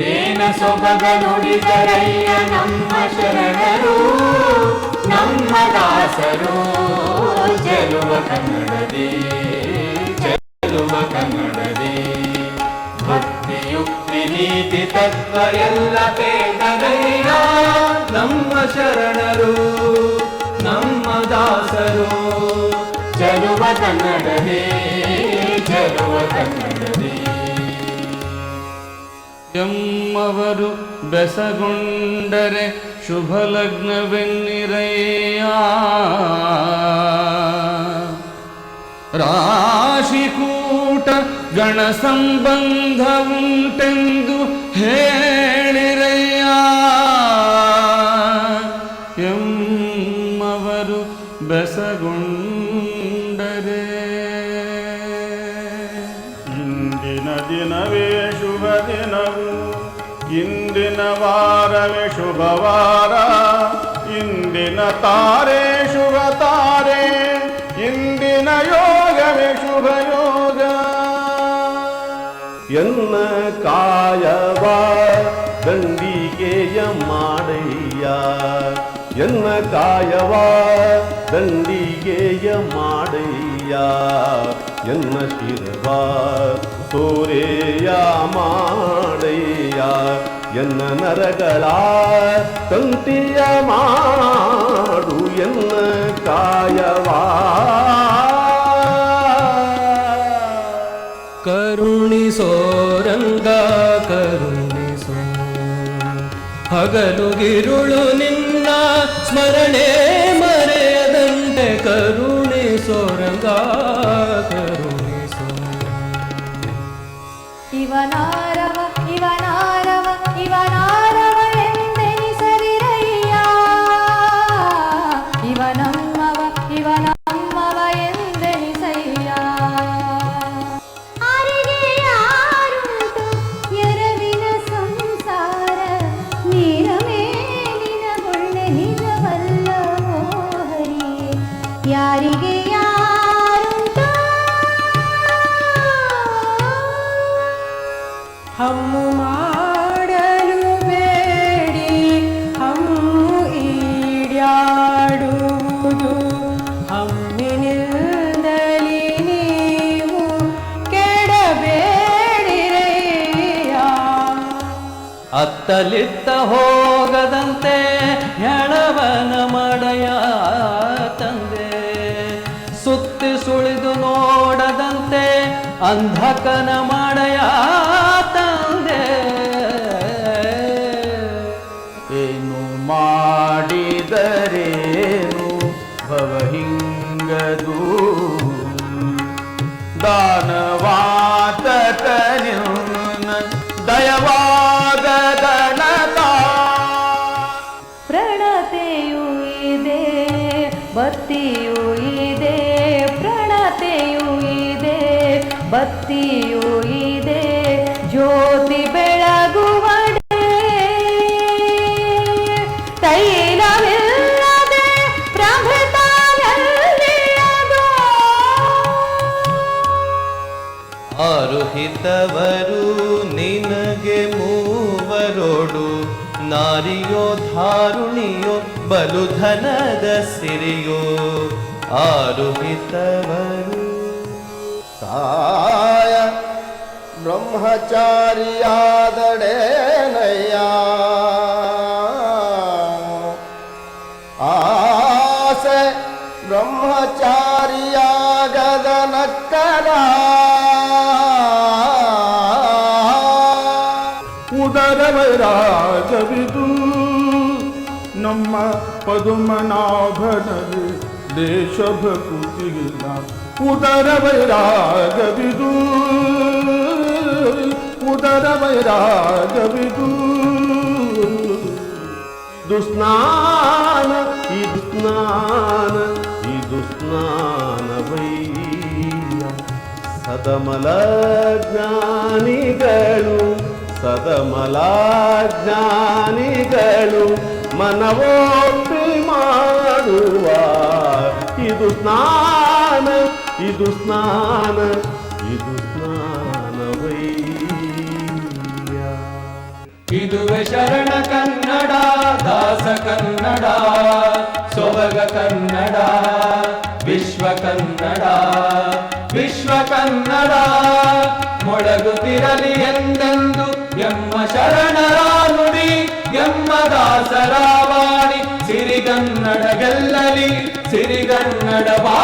ಏನ ಸೊಬಗ ನುಡಿದರಯ್ಯ ನಮ್ಮ ಶರಣರು, ನಮ್ಮ ದಾಸರು, ಚೆಲುವ ಕನ್ನಡದಿ, ಚೆಲುವ ಕನ್ನಡದೇ. ಭಕ್ತಿಯುಕ್ತಿ ನೀತಿ ತತ್ವ ಎಲ್ಲ ಪೇಟದಯ್ಯ ನಮ್ಮ ಶರಣರು, ನಮ್ಮ ದಾಸರು. ಚೆಲುವ ಕನ್ನಡದೇ, ಚೆಲುವ ಕನ್ನಡದಿ. ಎಮ್ಮವರು ಬೆಸಗೊಂಡರೆ ಶುಭ ಲಗ್ನವೆನ್ನಿರಯ್ಯ ರಾಶಿಕೂಟ ಗಣ ಸಂಬಂಧವುಂಟೆಂದು ಹೇಳಿರಯ್ಯ. ಎಮ್ಮವರು ಬೆಸಗೊಂಡರೆ. ದಿನ ದಿನವೇ ಶುಭ ದಿನವು ಇಂದಿನ ವಾರವೇ ಶುಭವಾರ ಇಂದಿನ ತಾರೆ ಶುಭ ತಾರೆ ಇಂದಿನ ಯೋಗವೇ ಶುಭ ಯೋಗ ಎನ್ನ ಕಾಯವ ದಂಡಿಗೆಯ ಮಾಡಯ್ಯ ಎನ್ನ ಕಾಯವ ದಂಡಿಗೆಯ ಮಾಡಯ್ಯ ಎನ್ನ ಶಿರವ ತೋರೆಯ ಮಾಡಯ್ಯ ಎನ್ನ ನರಗಳ ತಂತಿಯ ಮಾಡು ಎನ್ನ ಕಾಯವಾ. ಕರುಣಿಸೋರಂಗ ಕರುಣಿಸೋ ಹಗಲುಗಿರುಳು ನಿನ್ನ ಸ್ಮರಣೆ ಮರೆಯದಂತೆ ಕರುಣಿಸೋ ಅತ್ತಲಿತ್ತ ಹೋಗದಂತೆ ಹೆಣವನ ಮಡೆಯ ತಂದೆ. ಸುತ್ತಿ ಸುಳಿದು ನೋಡದಂತೆ ಅಂಧಕನ ಮಡೆಯ ತಂದೆ. ಏನು ಮಾಡಿದರೇನು ಭವಹಿಂಗದು ದಾನವಾತಕನಿನ್ನ ಬತ್ತಿಯೂ ಇದೆ ಪ್ರಣತೆಯೂ ಇದೆ ಬತ್ತಿಯೂ ಇದೆ ಜ್ಯೋತಿ ಬೆಳಗುವಡೆ. ತೈಲವಿಲ್ಲದೆ ಆರುಹಿತವರು ನಿನಗೆ ಮೂವರೋಡು ನಾರಿಯೋ ಧಾರುಣಿಯೋ ಬಲುಧನದ ಸಿರಿಯೋ ಆರುಹಿತವರು ಕಾಯ ಬ್ರಹ್ಮಚಾರಿಯಾದಡೇನಯ್ಯ ಆಸೆ ಬ್ರಹ್ಮಚಾರಿಯಾಗದ ನಕ್ಕರ ब्रह्म पदुमनाभन देशभकुतिला उदर वैराग विदु। उदर वैराग विदु। दुस्नान, ई दुस्नान ई दुस्नान वैया सदमल गणु सदमला ಮನವೋಪಿ ಮಾಡುವ ಇದು ಸ್ನಾನ ಇದು ಸ್ನಾನ, ಇದು ಸ್ನಾನವಯ್ಯ ಇದುವೆ ಶರಣ ಕನ್ನಡ, ದಾಸ ಕನ್ನಡ, ಸೊಬಗ ಕನ್ನಡ, ವಿಶ್ವ ಕನ್ನಡ ವಿಶ್ವ ಕನ್ನಡ. ಮೊಳಗುತ್ತಿರಲಿ ಎಂದೆಂದು, ಎಮ್ಮ ಶರಣರ ಎಮ್ಮ ದಾಸರ ವಾಣಿ ಸಿರಿಗನ್ನಡ ಗೆಲ್ಲಲಿ ಸಿರಿಗನ್ನಡ ಬಾ